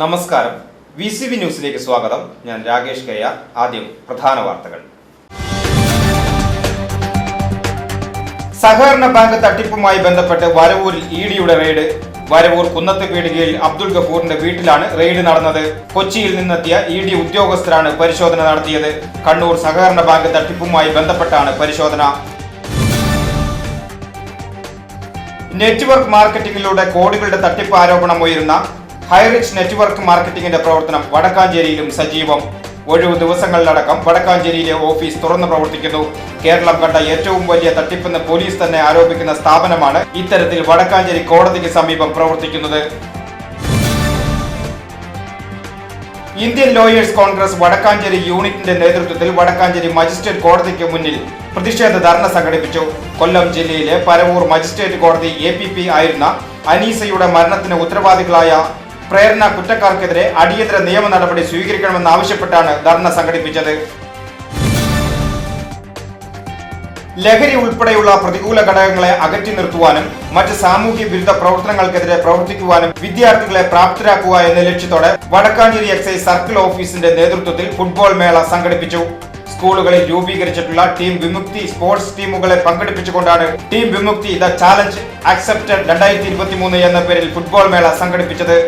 നമസ്കാരം. V C V ന്യൂസിലേക്ക് സ്വാഗതം. ഞാൻ രാകേഷ് കയ്യ ആദ്യം പ്രധാന വാർത്തകൾ. സഹകരണ ബാങ്ക് തട്ടിപ്പുമായി ബന്ധപ്പെട്ട് വരവൂരിൽ ഇ ഡിയുടെ റെയ്ഡ്. വരവൂർ കുന്നത്ത് പീടികയിൽ അബ്ദുൾ ഗഫൂറിന്റെ വീട്ടിലാണ് റെയ്ഡ് നടന്നത്. കൊച്ചിയിൽ നിന്നെത്തിയ ഇ ഡി ഉദ്യോഗസ്ഥരാണ് പരിശോധന നടത്തിയത്. കണ്ണൂർ സഹകരണ ബാങ്ക് തട്ടിപ്പുമായി ബന്ധപ്പെട്ടാണ് പരിശോധന. നെറ്റ്വർക്ക് മാർക്കറ്റിംഗിലൂടെ കോടികളുടെ തട്ടിപ്പ് ആരോപണം ഉയരുന്ന ഹൈറിച്ച് നെറ്റ്വർക്ക് മാർക്കറ്റിംഗിന്റെ പ്രവർത്തനം വടക്കാഞ്ചേരിയിലും സജീവം. ഒഴിവ് ദിവസങ്ങളിലടക്കം വടക്കാഞ്ചേരിയിലെ ഓഫീസ് തുറന്നു പ്രവർത്തിക്കുന്നു. കേരളം കണ്ട ഏറ്റവും വലിയ തട്ടിപ്പെന്ന് പോലീസ് തന്നെ ആരോപിക്കുന്ന സ്ഥാപനമാണ് ഇത്തരത്തിൽ വടക്കാഞ്ചേരി കോടതിക്ക് സമീപം പ്രവർത്തിക്കുന്നത്. ഇന്ത്യൻ ലോയേഴ്സ് കോൺഗ്രസ് വടക്കാഞ്ചേരി യൂണിറ്റിന്റെ നേതൃത്വത്തിൽ വടക്കാഞ്ചേരി മജിസ്ട്രേറ്റ് കോടതിക്ക് മുന്നിൽ പ്രതിഷേധ ധർണ സംഘടിപ്പിച്ചു. കൊല്ലം ജില്ലയിലെ പരവൂർ മജിസ്ട്രേറ്റ് കോടതി എ ആയിരുന്ന അനീസയുടെ മരണത്തിന് ഉത്തരവാദികളായ പ്രേരണ കുറ്റക്കാർക്കെതിരെ അടിയന്തര നിയമ നടപടി സ്വീകരിക്കണമെന്ന് ആവശ്യപ്പെട്ടാണ് ധർണ സംഘടിപ്പിച്ചത്. ലഹരി ഉൾപ്പെടെയുള്ള പ്രതികൂല ഘടകങ്ങളെ അകറ്റി നിർത്തുവാനും മറ്റ് സാമൂഹ്യ വിരുദ്ധ പ്രവർത്തനങ്ങൾക്കെതിരെ പ്രവർത്തിക്കുവാനും വിദ്യാർത്ഥികളെ പ്രാപ്തരാക്കുക എന്ന ലക്ഷ്യത്തോടെ വടക്കാഞ്ചേരി എക്സൈസ് സർക്കിൾ ഓഫീസിന്റെ നേതൃത്വത്തിൽ ഫുട്ബോൾ മേള സംഘടിപ്പിച്ചു. സ്കൂളുകളിൽ രൂപീകരിച്ചിട്ടുള്ള ടീം വിമുക്തി സ്പോർട്സ് ടീമുകളെ പങ്കെടുപ്പിച്ചുകൊണ്ടാണ് team Vimukthi the challenge accepted രണ്ടായിരത്തി ഇരുപത്തി മൂന്ന് എന്ന പേരിൽ ഫുട്ബോൾ മേള സംഘടിപ്പിച്ചത്.